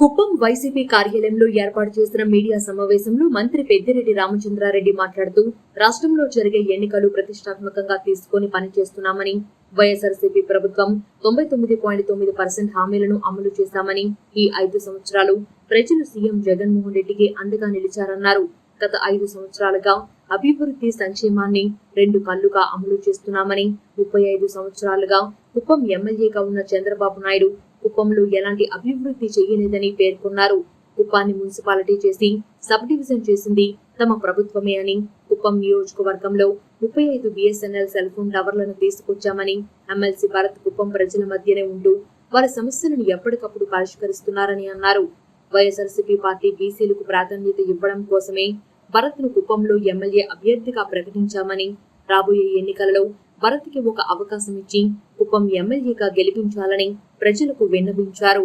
Kuppam YCP కార్యాలయంలో ఏర్పాటు చేసిన మీడియా సమావేశంలో మంత్రి పెద్దిరెడ్డి రామచంద్రారెడ్డి మాట్లాడుతూ రాష్ట్రంలో జరిగే ఎన్నికలు ప్రతిష్టాత్మకంగా తీసుకొని పనిచేస్తున్నామని వైఎస్ఆర్సీపీ ప్రభుత్వం తొంభై తొమ్మిది పాయింట్ తొమ్మిది పర్సెంట్ హామీలను అమలు చేశామని ఈ ఐదు సంవత్సరాలు ప్రజలు సీఎం జగన్మోహన్ రెడ్డికి అండగా నిలిచారన్నారు. గత ఐదు సంవత్సరాలుగా అభివృద్ధి సంక్షేమాన్ని రెండు కళ్ళుగా అమలు చేస్తున్నామని ముప్పై ఐదు సంవత్సరాలుగా కుప్పం ఎమ్మెల్యేగా ఉన్న చంద్రబాబు నాయుడు కుప్పంలో ఎలాంటి అభివృద్ధి చేయలేదని పేర్కొన్నారు. కుప్పాన్ని మున్సిపాలిటీ చేసి సబ్ డివిజన్ చేసింది తమ ప్రభుత్వమే అని కుప్పం నియోజకవర్గంలో ముప్పై ఐదు బిఎస్ఎన్ఎల్ సెల్ ఫోన్ టవర్లను తీసుకొచ్చామని ఎమ్మెల్సీ భరత్ కుప్పం ప్రజల మధ్యనే ఉంటూ వారి సమస్యలను ఎప్పటికప్పుడు పరిష్కరిస్తున్నారని అన్నారు. వైఎస్ఆర్సీపీ పార్టీ బీసీలకు ప్రాధాన్యత ఇవ్వడం కోసమే భరత్ను కుప్పంలో ఎమ్మెల్యే అభ్యర్థిగా ప్రకటించామని రాబోయే ఎన్నికలలో భరత్కి ఒక అవకాశం ఇచ్చి కుప్పం ఎమ్మెల్యేగా గెలిపించాలని ప్రజలకు విన్నవించారు.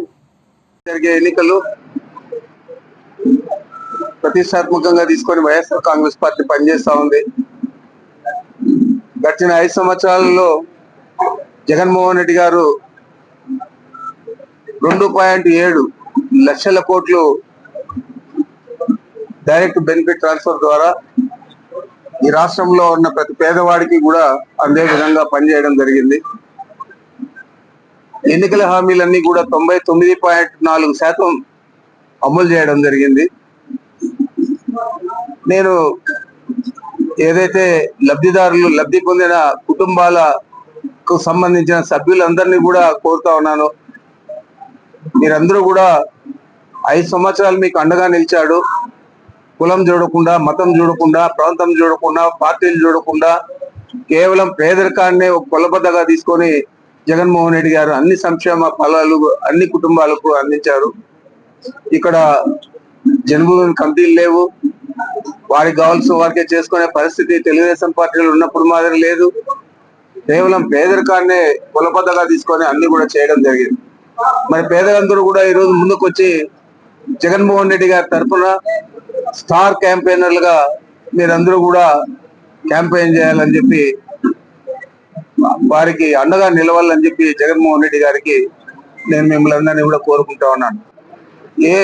జరిగే ఎన్నికలు ప్రతిష్టాత్మకంగా తీసుకొని వైఎస్ఆర్ కాంగ్రెస్ పార్టీ పనిచేస్తా ఉంది. గడిచిన ఐదు సంవత్సరాలలో జగన్మోహన్ రెడ్డి గారు రెండు పాయింట్ ఏడు లక్షల కోట్లు డైరెక్ట్ బెనిఫిట్ ట్రాన్స్ఫర్ ద్వారా ఈ రాష్ట్రంలో ఉన్న ప్రతి పేదవాడికి కూడా అందే విధంగా పనిచేయడం జరిగింది. ఎన్నికల హామీలన్నీ కూడా తొంభై తొమ్మిది పాయింట్ నాలుగు శాతం అమలు చేయడం జరిగింది. నేను ఏదైతే లబ్ధిదారులు లబ్ధి పొందిన కుటుంబాలకు సంబంధించిన సభ్యులందరినీ కూడా కోరుతా ఉన్నాను. మీరందరూ కూడా ఐదు సంవత్సరాలు మీకు అండగా నిలిచాడు. కులం చూడకుండా మతం చూడకుండా ప్రాంతం చూడకుండా పార్టీలు చూడకుండా కేవలం పేదరికాన్నే ఒక కొలబద్దగా తీసుకొని జగన్మోహన్ రెడ్డి గారు అన్ని సంక్షేమ ఫలాలు అన్ని కుటుంబాలకు అందించారు. ఇక్కడ జన్మభూమి కమిటీలు లేవు. వారికి కావాల్సిన వారికే చేసుకునే పరిస్థితి తెలుగుదేశం పార్టీలో ఉన్నప్పుడు మాదిరి లేదు. కేవలం పేదరికాన్ని కులబద్దగా తీసుకొని అన్ని కూడా చేయడం జరిగింది. మరి పేదలందరూ కూడా ఈ రోజు ముందుకు వచ్చి జగన్మోహన్ రెడ్డి గారి తరఫున స్టార్ క్యాంపెయినర్లుగా మీరందరూ కూడా క్యాంపెయిన్ చేయాలని చెప్పి వారికి అండగా నిలవాలని చెప్పి జగన్మోహన్ రెడ్డి గారికి నేను మిమ్మల్ని అందరినీ కూడా కోరుకుంటా ఉన్నాను. ఏ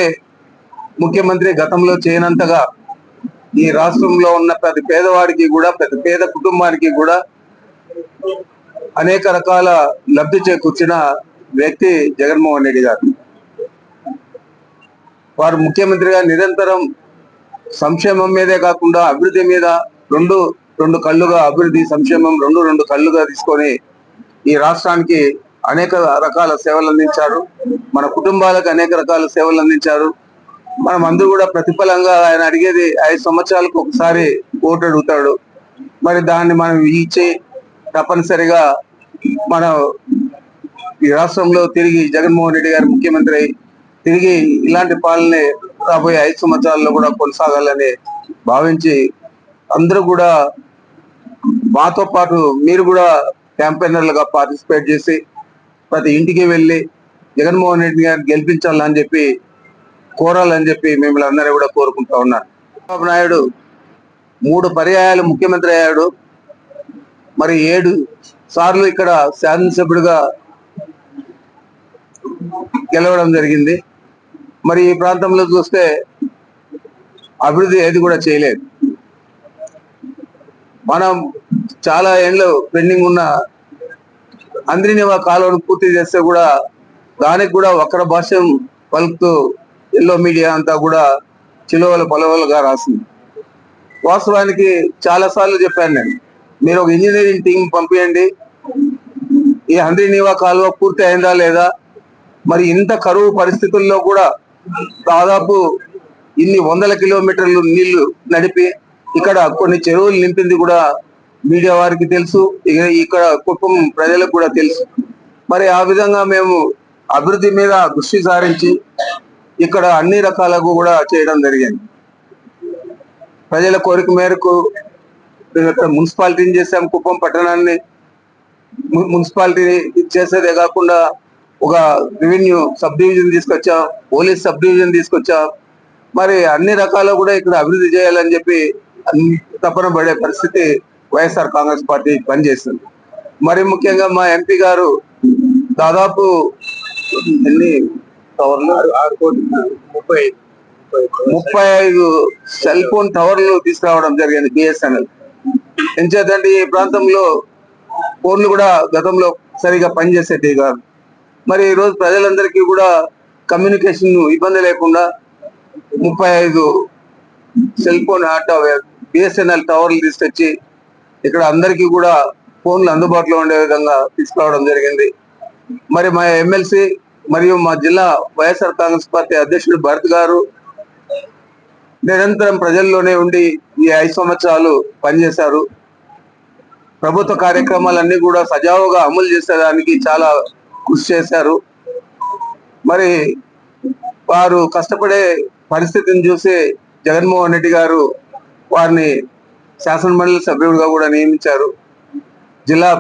ముఖ్యమంత్రి గతంలో చేయనంతగా ఈ రాష్ట్రంలో ఉన్న ప్రతి పేదవాడికి కూడా ప్రతి పేద కుటుంబానికి కూడా అనేక రకాల లబ్ధి చేకూర్చిన వ్యక్తి జగన్మోహన్ రెడ్డి గారు. వారు ముఖ్యమంత్రిగా నిరంతరం సంక్షేమం మీదే కాకుండా అభివృద్ధి మీద రెండు రెండు కళ్ళుగా అభివృద్ధి సంక్షేమం రెండు రెండు కళ్ళుగా తీసుకొని ఈ రాష్ట్రానికి అనేక రకాల సేవలు అందించారు. మన కుటుంబాలకు అనేక రకాల సేవలు అందించారు. మనం అందరూ కూడా ప్రతిఫలంగా ఆయన అడిగేది ఐదు సంవత్సరాలకు ఒకసారి ఓటు అడుగుతాడు. మరి దాన్ని మనం ఇచ్చి తప్పనిసరిగా మన ఈ రాష్ట్రంలో తిరిగి జగన్మోహన్ రెడ్డి గారు ముఖ్యమంత్రి తిరిగి ఇలాంటి పాలనే రాబోయే ఐదు సంవత్సరాల్లో కూడా కొనసాగాలని భావించి అందరూ కూడా మాతో పాటు మీరు కూడా క్యాంపెయినర్లుగా పార్టిసిపేట్ చేసి ప్రతి ఇంటికి వెళ్ళి జగన్మోహన్ రెడ్డి గారిని గెలిపించాలని చెప్పి కోరాలని చెప్పి మిమ్మల్ని అందరూ కూడా కోరుకుంటా ఉన్నారు. చంద్రబాబు నాయుడు మూడు పర్యాయాలు ముఖ్యమంత్రి అయ్యాడు. మరి ఏడు సార్లు ఇక్కడ శాసనసభ్యుడిగా గెలవడం జరిగింది. మరి ఈ ప్రాంతంలో చూస్తే అభివృద్ధి ఏది కూడా చేయలేదు. మనం చాలా ఏళ్ళు పెండింగ్ ఉన్న అంద్రినివా కాలువను పూర్తి చేస్తే కూడా దానికి కూడా వక్ర భాష్యం పలుకుతూ ఎల్లో మీడియా అంతా కూడా చిలువలు పొలవలుగా రాసింది. వాస్తవానికి చాలా సార్లు చెప్పాను నేను. మీరు ఒక ఇంజనీరింగ్ టీం పంపించండి ఈ హంద్రినివా కాలువ పూర్తి అయిందా లేదా? మరి ఇంత కరువు పరిస్థితుల్లో కూడా దాదాపు ఇన్ని వందల కిలోమీటర్లు నీళ్ళు నడిపి ఇక్కడ కొన్ని చెరువులు నింపింది కూడా మీడియా వారికి తెలుసు ఇక ఇక్కడ కుప్పం ప్రజలకు కూడా తెలుసు. మరి ఆ విధంగా మేము అభివృద్ధి మీద దృష్టి సారించి ఇక్కడ అన్ని రకాలకు కూడా చేయడం జరిగింది. ప్రజల కోరిక మేరకు మున్సిపాలిటీని చేసాం కుప్పం పట్టణాన్ని మున్సిపాలిటీ చేసేదే కాకుండా ఒక రెవెన్యూ సబ్ డివిజన్ తీసుకొచ్చాం పోలీస్ సబ్ డివిజన్ తీసుకొచ్చాం. మరి అన్ని రకాల కూడా ఇక్కడ అభివృద్ధి చేయాలని చెప్పి తపన పడే పరిస్థితి వైఎస్ఆర్ కాంగ్రెస్ పార్టీ పనిచేస్తుంది. మరి ముఖ్యంగా మా ఎంపీ గారు దాదాపు ఎన్ని టవర్లు? ఆరు కోట్లు. ముప్పై ముప్పై ఐదు. సెల్ ఫోన్ టవర్లు తీసుకురావడం జరిగింది బిఎస్ఎన్ఎల్. ఎంచేతంటే ఈ ప్రాంతంలో ఫోన్లు కూడా గతంలో సరిగా పనిచేసేటివి కాదు. మరి ఈ రోజు ప్రజలందరికీ కూడా కమ్యూనికేషన్ ఇబ్బంది లేకుండా ముప్పై ఐదు సెల్ ఫోన్ బిఎస్ఎన్ఎల్ టవర్లు తీసుకొచ్చి ఇక్కడ అందరికీ కూడా ఫోన్లు అందుబాటులో ఉండే విధంగా తీసుకురావడం జరిగింది. మరి మా ఎమ్మెల్సీ మరియు మా జిల్లా వైఎస్ఆర్ కాంగ్రెస్ పార్టీ అధ్యక్షుడు భరత్ గారు నిరంతరం ప్రజల్లోనే ఉండి ఈ ఐదు సంవత్సరాలు పనిచేశారు. ప్రభుత్వ కార్యక్రమాలన్నీ కూడా సజావుగా అమలు చేసేదానికి చాలా కృషి చేశారు. మరి వారు కష్టపడే పరిస్థితిని చూసి జగన్మోహన్ రెడ్డి గారు వారిని శాసనమండలి సభ్యుడిగా కూడా నియమించారు. జిల్లా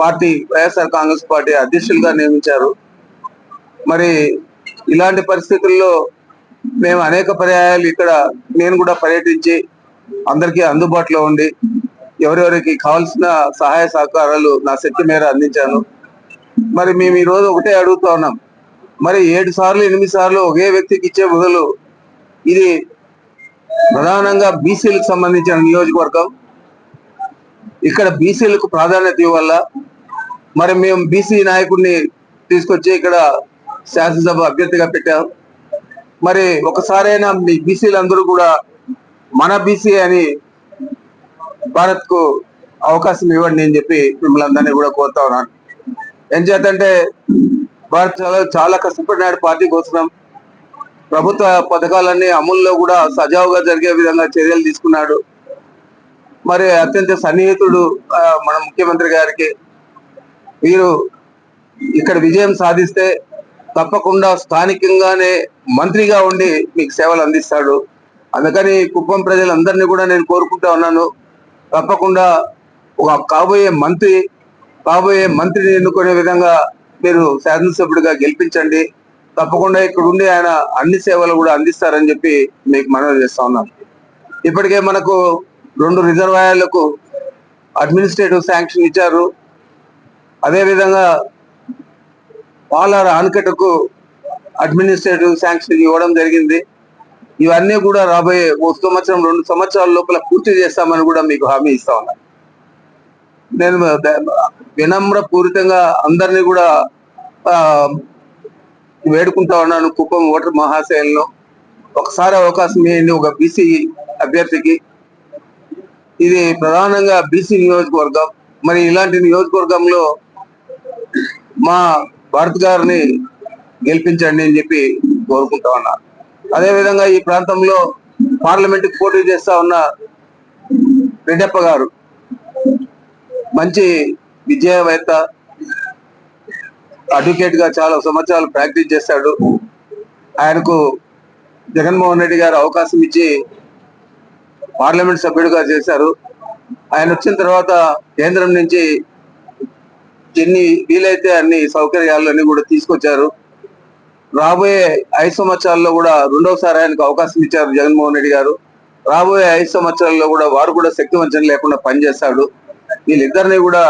పార్టీ వైఎస్ఆర్ కాంగ్రెస్ పార్టీ అధ్యక్షులుగా నియమించారు. మరి ఇలాంటి పరిస్థితుల్లో మేము అనేక పర్యాయాలు ఇక్కడ నేను కూడా పర్యటించి అందరికీ అందుబాటులో ఉండి ఎవరెవరికి కావాల్సిన సహాయ సహకారాలు నా శక్తి మేర అందించాను. మరి మేము ఈరోజు ఒకటే అడుగుతా ఉన్నాం. మరి ఏడు సార్లు ఎనిమిది సార్లు ఒకే వ్యక్తికి ఇచ్చే బదులు ఇది ప్రధానంగా బీసీలకు సంబంధించిన నియోజకవర్గం. ఇక్కడ బీసీలకు ప్రాధాన్యత ఇవ్వాల? మరి మేము బీసీ నాయకుడిని తీసుకొచ్చి ఇక్కడ శాసనసభ అభ్యర్థిగా పెట్టాం. మరి ఒకసారైనా మీ బీసీలందరూ కూడా మన బీసీ అని భారత్కు అవకాశం ఇవ్వండి అని చెప్పి మిమ్మల్ని అందరినీ కూడా కోరుతా ఉన్నాను. ఏం చేతంటే భారత్ చాలా చాలా కష్టపడినాడు పార్టీ వస్తున్నాం ప్రభుత్వ పథకాలన్నీ అమల్లో కూడా సజావుగా జరిగే విధంగా చర్యలు తీసుకున్నాడు. మరి అత్యంత సన్నిహితుడు మన ముఖ్యమంత్రి గారికి. వీరు ఇక్కడ విజయం సాధిస్తే తప్పకుండా స్థానికంగానే మంత్రిగా ఉండి మీకు సేవలు అందిస్తాడు. అందుకని కుప్పం ప్రజలందరినీ కూడా నేను కోరుకుంటా ఉన్నాను. తప్పకుండా ఒక కాబోయే మంత్రి కాబోయే మంత్రిని ఎన్నుకునే విధంగా మీరు శాసనసభ్యుడిగా గెలిపించండి. తప్పకుండా ఇక్కడ ఉండి ఆయన అన్ని సేవలు కూడా అందిస్తారని చెప్పి మీకు మనవి చేస్తా ఉన్నాను ఇప్పటికే మనకు రెండు రిజర్వాయర్లకు అడ్మినిస్ట్రేటివ్ శాంక్షన్ ఇచ్చారు. అదేవిధంగా పాలార్ ఆనకట్టకు అడ్మినిస్ట్రేటివ్ శాంక్షన్ ఇవ్వడం జరిగింది. ఇవన్నీ కూడా రాబోయే ఒక సంవత్సరం రెండు సంవత్సరాల లోపల పూర్తి చేస్తామని కూడా మీకు హామీ ఇస్తా ఉన్నా. నేను వినమ్రపూరితంగా వినమ్ర పూరితంగా అందరినీ కూడా వేడుకుంటా ఉన్నాను. కుప్పం ఓటర్ మహాశయంలో. ఒకసారి అవకాశం ఇవ్వండి ఒక బీసీ అభ్యర్థికి. ఇది ప్రధానంగా బీసీ నియోజకవర్గం. మరి ఇలాంటి నియోజకవర్గంలో మా భారత్ గారిని గెలిపించండి అని చెప్పి కోరుకుంటా ఉన్నా. అదేవిధంగా ఈ ప్రాంతంలో పార్లమెంట్కి పోటీ చేస్తా ఉన్న రెడ్డప్ప గారు మంచి విజయవేత్త అడ్వకేట్గా చాలా సంవత్సరాలు ప్రాక్టీస్ చేశాడు ఆయనకు జగన్మోహన్ రెడ్డి గారు అవకాశం ఇచ్చి పార్లమెంట్ సభ్యుడిగా చేశారు. ఆయన వచ్చిన తర్వాత కేంద్రం నుంచి ఎన్ని వీలైతే అన్ని సౌకర్యాలన్నీ కూడా తీసుకొచ్చారు. రాబోయే ఐదు సంవత్సరాల్లో కూడా రెండవసారి ఆయనకు అవకాశం ఇచ్చారు జగన్మోహన్ రెడ్డి గారు. రాబోయే ఐదు సంవత్సరాల్లో కూడా వారు కూడా శక్తివంచన లేకుండా పనిచేస్తాడు. వీళ్ళిద్దరిని కూడా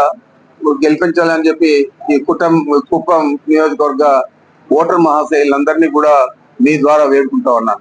గెలిపించాలని చెప్పి ఈ కుటం కుప్పం నియోజకవర్గ ఓటర్ మహాశైలందరినీ కూడా మీ ద్వారా వేడుకుంటా ఉన్నాను.